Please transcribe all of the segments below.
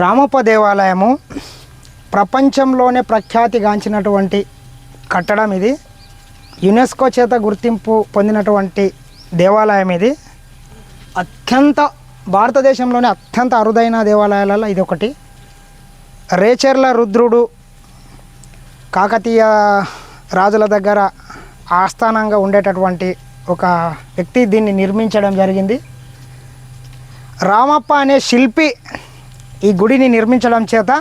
రామప్ప దేవాలయము ప్రపంచంలోనే ప్రఖ్యాతిగాంచినటువంటి కట్టడం ఇది. యునెస్కో చేత గుర్తింపు పొందినటువంటి దేవాలయం ఇది. అత్యంత భారతదేశంలోనే అత్యంత అరుదైన దేవాలయాలలో ఇది ఒకటి. రేచర్ల రుద్రుడు కాకతీయ రాజుల దగ్గర ఆస్థానంగా ఉండేటటువంటి ఒక వ్యక్తి దీన్ని నిర్మించడం జరిగింది. రామప్ప అనే శిల్పి ఈ గుడిని నిర్మించడం చేత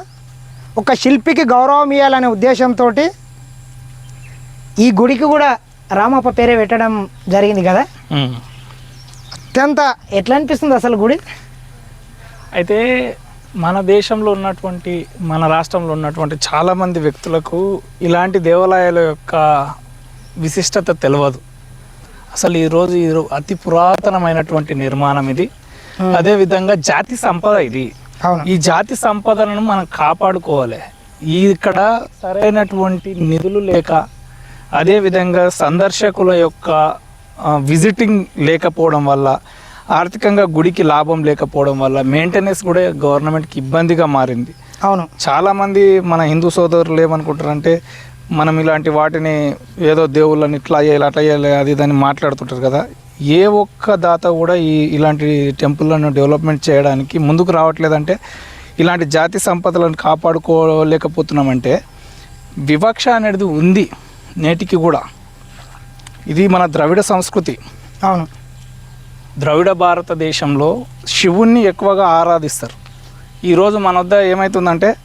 ఒక శిల్పికి గౌరవం ఇవ్వాలనే ఉద్దేశంతో ఈ గుడికి కూడా రామప్ప పేరే పెట్టడం జరిగింది కదా? అత్యంత ఎట్లా అనిపిస్తుంది అసలు గుడి? అయితే మన దేశంలో ఉన్నటువంటి మన రాష్ట్రంలో ఉన్నటువంటి చాలామంది వ్యక్తులకు ఇలాంటి దేవాలయాల యొక్క విశిష్టత తెలియదు అసలు ఈరోజు ఈ అతి పురాతనమైనటువంటి నిర్మాణం ఇది. అదే విధంగా జాతి సంపద ఇది. ఈ జాతి సంపదను మనం కాపాడుకోవాలి. ఈ ఇక్కడ సరైనటువంటి నిధులు లేక అదే విధంగా సందర్శకుల యొక్క విజిటింగ్ లేకపోవడం వల్ల ఆర్థికంగా గుడికి లాభం లేకపోవడం వల్ల మెయింటెనెన్స్ కూడా గవర్నమెంట్కి ఇబ్బందిగా మారింది. అవును. చాలామంది మన హిందూ సోదరులు ఏమనుకుంటారంటే మనం ఇలాంటి వాటిని ఏదో దేవుళ్ళని ఇట్లా చేయాలి అట్లా చేయాలి అది ఇదని మాట్లాడుతుంటారు కదా. ఏ ఒక్క దాత కూడా ఈ ఇలాంటి టెంపుల్లను డెవలప్మెంట్ చేయడానికి ముందుకు రావట్లేదంటే ఇలాంటి జాతి సంపదలను కాపాడుకోలేకపోతున్నామంటే వివక్ష అనేది ఉంది నేటికి కూడా. ఇది మన ద్రవిడ సంస్కృతి. అవును. ద్రవిడ భారతదేశంలో శివుణ్ణి ఎక్కువగా ఆరాధిస్తారు. ఈరోజు మన వద్ద ఏమవుతుందంటే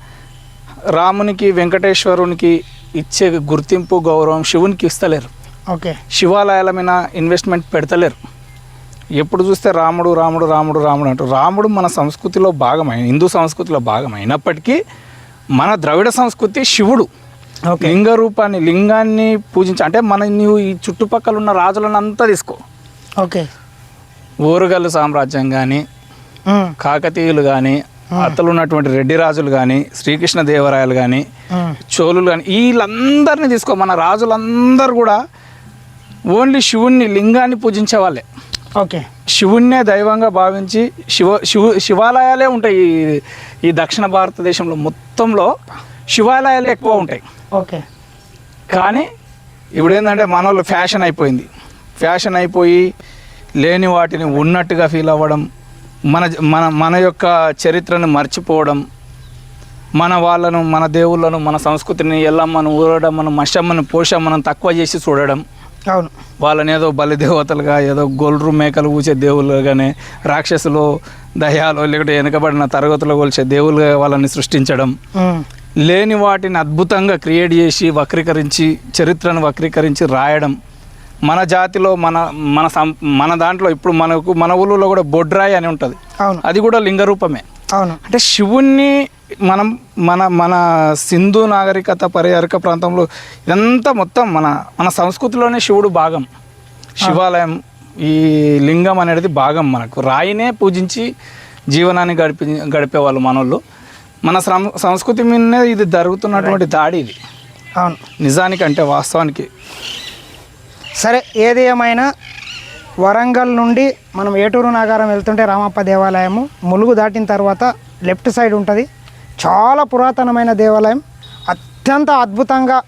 రామునికి వెంకటేశ్వరునికి ఇచ్చే గుర్తింపు గౌరవం శివునికి ఇస్తలేరు. ఓకే. శివాలయాల మీద ఇన్వెస్ట్మెంట్ పెడతలేరు. ఎప్పుడు చూస్తే రాముడు రాముడు రాముడు రాముడు అంటారు. రాముడు మన సంస్కృతిలో భాగమైన హిందూ సంస్కృతిలో భాగం అయినప్పటికీ మన ద్రవిడ సంస్కృతి శివుడు. లింగ రూపాన్ని లింగాన్ని పూజించి అంటే మన నీవు ఈ చుట్టుపక్కల ఉన్న రాజులను అంతా తీసుకో. ఓకే. ఓరుగల్లు సామ్రాజ్యం కానీ కాకతీయులు కానీ అత్తలు ఉన్నటువంటి రెడ్డి రాజులు కానీ శ్రీకృష్ణ దేవరాయలు కానీ చోళులు కానీ వీళ్ళందరినీ తీసుకో. మన రాజులందరూ కూడా ఓన్లీ శివుణ్ణి లింగాన్ని పూజించే వాళ్ళే ఓకే. శివుణ్ణే దైవంగా భావించి శివ శివ శివాలయాలే ఉంటాయి ఈ- ఈ దక్షిణ భారతదేశంలో మొత్తంలో శివాలయాలే ఎక్కువ ఉంటాయి. ఓకే. కానీ ఇప్పుడు ఏంటంటే మన వాళ్ళు ఫ్యాషన్ అయిపోయింది. ఫ్యాషన్ అయిపోయి లేని వాటిని ఉన్నట్టుగా ఫీల్ అవ్వడం మన మన మన యొక్క చరిత్రను మర్చిపోవడం మన వాళ్ళను మన దేవుళ్ళను మన సంస్కృతిని ఎల్లమ్మను ఊరడమ్మను మషమ్మను పోషమ్మను తక్కువ చేసి చూడడం అవును. వాళ్ళని ఏదో బలి దేవతలుగా ఏదో గొల్రు మేకలు ఊచే దేవుళ్ళుగానే రాక్షసులు దయాలు లేకుంటే వెనుకబడిన తరగతులు కొలిచే దేవుళ్ళుగా వాళ్ళని సృష్టించడం. లేని వాటిని అద్భుతంగా క్రియేట్ చేసి వక్రీకరించి చరిత్రను వక్రీకరించి రాయడం. మన జాతిలో మన మన సం మన దాంట్లో ఇప్పుడు మనకు మన ఊళ్ళో కూడా బొడ్రాయి అని ఉంటుంది. అది కూడా లింగ రూపమే అవును. అంటే శివుణ్ణి మనం మన మన సింధు నాగరికత పరిహరిక ప్రాంతంలో ఇదంతా మొత్తం మన మన సంస్కృతిలోనే శివుడు భాగం. శివాలయం ఈ లింగం అనేది భాగం మనకు. రాయినే పూజించి జీవనాన్ని గడిపి గడిపేవాళ్ళు మనోళ్ళు. మన సంస్కృతి మీదనే ఇది జరుగుతున్నటువంటి దాడి ఇది. అవును. నిజానికి అంటే వాస్తవానికి. సరే ఏది ఏమైనా వరంగల్ నుండి మనం ఏటూరు నాగారం వెళ్తుంటే రామప్ప దేవాలయము. ములుగు దాటిన తర్వాత లెఫ్ట్ సైడ్ ఉంటుంది. చాలా పురాతనమైన దేవాలయం. అత్యంత అద్భుతంగా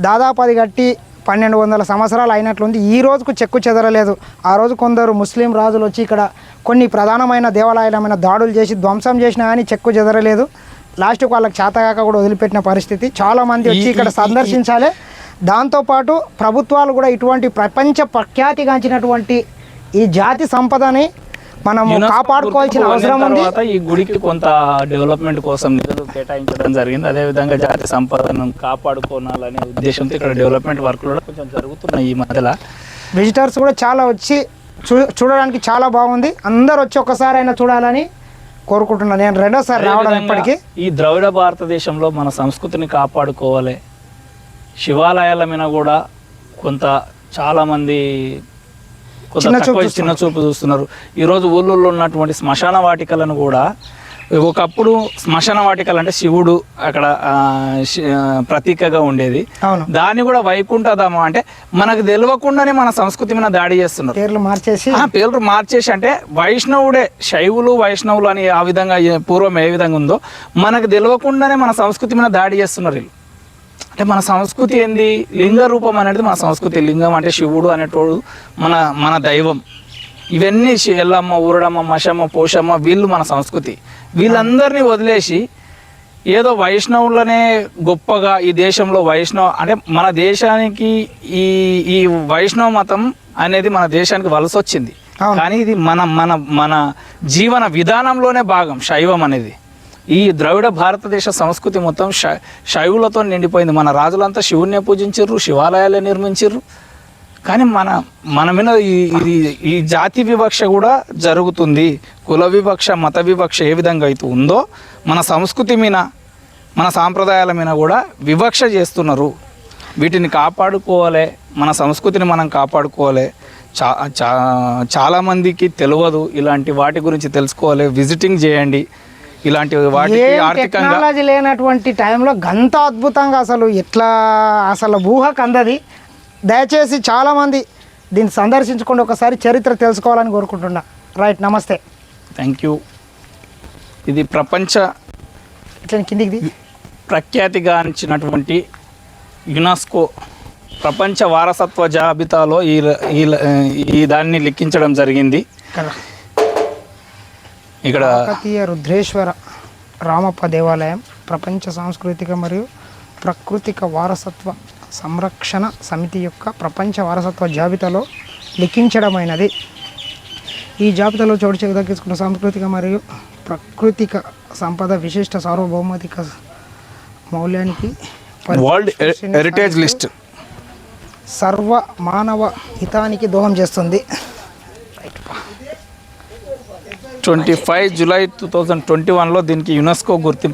దాదాపు అది కట్టి పన్నెండు వందల సంవత్సరాలు అయినట్లుంది. ఈ రోజుకు చెక్కు చెదరలేదు. ఆ రోజు కొందరు ముస్లిం రాజులు వచ్చి ఇక్కడ కొన్ని ప్రధానమైన దేవాలయాలమైన దాడులు చేసి ధ్వంసం చేసినా కానీ చెక్కు చెదరలేదు. లాస్ట్కి వాళ్ళకి చేతగాక కూడా వదిలిపెట్టిన పరిస్థితి. చాలామంది వచ్చి ఇక్కడ సందర్శించాలి. దాంతోపాటు ప్రభుత్వాలు కూడా ఇటువంటి ప్రపంచ ప్రఖ్యాతిగాంచినటువంటి ఈ జాతి సంపదని మనం కాపాడుకోవాల్సిన అవసరం ఉంది. ఈ గుడికి కొంత డెవలప్మెంట్ కోసం నిధులు కేటాయించడం జరిగింది. అదే విధంగా జాతి సంపదను కాపాడుకోవాలనే ఉద్దేశంతో ఇక్కడ డెవలప్మెంట్ వర్క్లు కూడా కొంచెం జరుగుతున్నాయి ఈ మధ్యలో. విజిటర్స్ కూడా చాలా వచ్చి చూ చూడడానికి చాలా బాగుంది. అందరు వచ్చి ఒక్కసారి అయినా చూడాలని కోరుకుంటున్నాను. నేను రెండోసారి రావడం అదేవిధంగా ఇప్పటికీ. ఈ ద్రవిడ భారతదేశంలో మన సంస్కృతిని కాపాడుకోవాలి శివాలయాల మీద కూడా కొంత చాలా మంది కొంత చిన్న చూపు తక్కువ చిన్న చూపు చూస్తున్నారు. ఈరోజు ఊళ్ళల్లో ఉన్నటువంటి శ్మశాన వాటికలను కూడా ఒకప్పుడు శ్మశాన వాటికలు అంటే శివుడు అక్కడ ప్రతీకగా ఉండేది. దాన్ని కూడా వైకుంఠధామం అంటే మనకు తెలియకుండానే మన సంస్కృతి మీద దాడి చేస్తున్నారు. పేర్లు మార్చేసి ఆ పేర్లు మార్చేసి అంటే వైష్ణవుడే శైవులు వైష్ణవులు అని ఆ విధంగా పూర్వం ఏ విధంగా ఉందో మనకు తెలియకుండానే మన సంస్కృతి మీద దాడి చేస్తున్నారు వీళ్ళు. అంటే మన సంస్కృతి ఏంది? లింగ రూపం అనేది మన సంస్కృతి. లింగం అంటే శివుడు అనేటోడు మన మన దైవం. ఇవన్నీ ఎల్లమ్మ ఊరడమ్మ మషమ్మ పోషమ్మ వీళ్ళు మన సంస్కృతి. వీళ్ళందరినీ వదిలేసి ఏదో వైష్ణవులనే గొప్పగా ఈ దేశంలో వైష్ణవ అంటే మన దేశానికి ఈ ఈ వైష్ణవ మతం అనేది మన దేశానికి వలస వచ్చింది. కానీ ఇది మన మన మన జీవన విధానంలోనే భాగం శైవం అనేది. ఈ ద్రవిడ భారతదేశ సంస్కృతి మొత్తం శై శైవులతో నిండిపోయింది. మన రాజులంతా శివుణ్ణే పూజించారు శివాలయాలే నిర్మించారు కానీ మన మన మీద ఈ ఇది ఈ జాతి వివక్ష కూడా జరుగుతుంది. కుల వివక్ష మత వివక్ష ఏ విధంగా అయితే ఉందో మన సంస్కృతి మీద మన సాంప్రదాయాల మీద కూడా వివక్ష చేస్తున్నారు. వీటిని కాపాడుకోవాలి మన సంస్కృతిని మనం కాపాడుకోవాలి. చా చా చాలామందికి తెలియదు ఇలాంటి వాటి గురించి తెలుసుకోవాలి. విజిటింగ్ చేయండి. ఇలాంటి వాటికి ఏం ఆర్థికంగా టెక్నాలజీ లేనటువంటి టైంలో గంత అద్భుతంగా అసలు ఎట్లా అసలు ఊహకు అందది దయచేసి చాలామంది దీన్ని సందర్శించుకోండి ఒకసారి చరిత్ర తెలుసుకోవాలని కోరుకుంటున్నా. రైట్ నమస్తే. థ్యాంక్ యూ ఇది ప్రపంచ ఇట్లా కిందికి ది. ప్రఖ్యాతిగాంచినటువంటి యునెస్కో ప్రపంచ వారసత్వ జాబితాలో ఈ ఈ ఈ దాన్ని లెక్కించడం జరిగింది. ఇక్కడ కాకతీయ రుద్రేశ్వర రామప్ప దేవాలయం ప్రపంచ సాంస్కృతిక మరియు ప్రకృతిక వారసత్వ సంరక్షణ సమితి యొక్క ప్రపంచ వారసత్వ జాబితాలో లిఖించడమైనది. ఈ జాబితాలో చోటు దక్కించుకున్న సాంస్కృతిక మరియు ప్రకృతిక సంపద విశిష్ట సార్వభౌమాధిక మౌల్యానికి వరల్డ్ హెరిటేజ్ లిస్ట్ సర్వ మానవ హితానికి దోహం చేస్తుంది. twenty five July two thousand twenty వన్లో దీనికి యునెస్కో గుర్తింపు